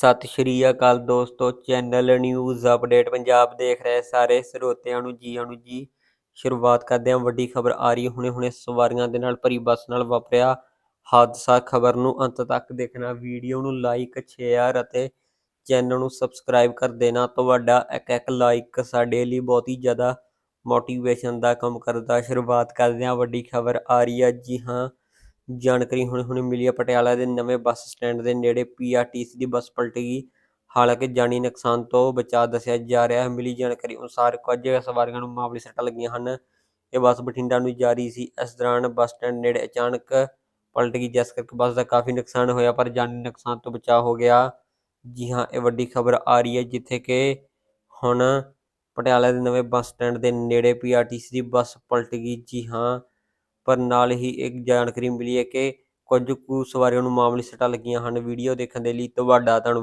ਸਤਿ ਸ਼੍ਰੀ ਅਕਾਲ ਦੋਸਤੋ, channel news update Punjab ਦੇਖ ਰਹੇ ਸਾਰੇ ਸਰੋਤਿਆਂ ਨੂੰ ਜੀ ਨੂੰ ਜੀ। ਸ਼ੁਰੂਆਤ ਕਰਦੇ ਹਾਂ, ਵੱਡੀ ਖਬਰ ਆ ਰਹੀ ਹੁਣੇ-ਹੁਣੇ ਸਵਾਰੀਆਂ ਦੇ ਨਾਲ ਭਰੀ ਬੱਸ ਨਾਲ ਵਾਪਰਿਆ ਹਾਦਸਾ। ਖਬਰ ਨੂੰ ਅੰਤ ਤੱਕ ਦੇਖਣਾ, ਵੀਡੀਓ ਨੂੰ ਲਾਈਕ ਸ਼ੇਅਰ ਅਤੇ ਚੈਨਲ ਨੂੰ ਸਬਸਕ੍ਰਾਈਬ ਕਰ ਦੇਣਾ। ਤੁਹਾਡਾ ਇੱਕ ਇੱਕ ਲਾਈਕ ਸਾਡੇ ਲਈ ਬਹੁਤ ਹੀ ਜ਼ਿਆਦਾ ਮੋਟੀਵੇਸ਼ਨ ਦਾ ਕੰਮ ਕਰਦਾ। ਸ਼ੁਰੂਆਤ ਕਰਦੇ ਹਾਂ, ਵੱਡੀ ਖਬਰ ਆ ਰਹੀ ਹੈ। ਜੀ ਹਾਂ ਜਾਣਕਾਰੀ ਹੁਣੇ ਹੁਣੇ ਮਿਲੀ ਹੈ ਪਟਿਆਲਾ ਦੇ ਨਵੇਂ ਬੱਸ ਸਟੈਂਡ ਦੇ ਨੇੜੇ ਪੀਆਰਟੀਸੀ ਦੀ ਬੱਸ ਪਲਟ ਗਈ। ਹਾਲਾਂਕਿ ਜਾਨੀ ਨੁਕਸਾਨ ਤੋਂ ਬਚਾ ਦੱਸਿਆ ਜਾ ਰਿਹਾ ਹੈ। ਮਿਲੀ ਜਾਣਕਾਰੀ ਅਨੁਸਾਰ ਕੁਝ ਸਵਾਰੀਆਂ ਨੂੰ ਮਾਮੂਲੀ ਸੱਟਾਂ ਲੱਗੀਆਂ ਹਨ। ਇਹ ਬੱਸ ਬਠਿੰਡਾ ਨੂੰ ਜਾ ਰਹੀ ਸੀ। ਇਸ ਦੌਰਾਨ ਬੱਸ ਸਟੈਂਡ ਨੇੜੇ ਅਚਾਨਕ ਪਲਟ ਗਈ, ਜਿਸ ਕਰਕੇ ਬੱਸ ਦਾ ਕਾਫੀ ਨੁਕਸਾਨ ਹੋਇਆ, ਪਰ ਜਾਨੀ ਨੁਕਸਾਨ ਤੋਂ ਬਚਾ ਹੋ ਗਿਆ। ਜੀ ਹਾਂ, ਇਹ ਵੱਡੀ ਖਬਰ ਆ ਰਹੀ ਹੈ, ਜਿੱਥੇ ਕਿ ਹੁਣ ਪਟਿਆਲਾ ਦੇ ਨਵੇਂ ਬੱਸ ਸਟੈਂਡ ਦੇ ਨੇੜੇ ਪੀਆਰਟੀਸੀ ਦੀ ਬੱਸ ਪਲਟ ਗਈ। ਜੀ ਹਾਂ ਪਰ ਨਾਲ ਹੀ ਇੱਕ ਜਾਣਕਾਰੀ ਮਿਲੀ ਹੈ ਕਿ ਕੁਝ ਕੁ ਸਵਾਰੀਆਂ ਨੂੰ ਮਾਮੂਲੀ ਸੱਟਾਂ ਲੱਗੀਆਂ ਹਨ। ਵੀਡੀਓ ਦੇਖਣ ਦੇ ਲਈ ਤੁਹਾਡਾ ਧੰਨਵਾਦ।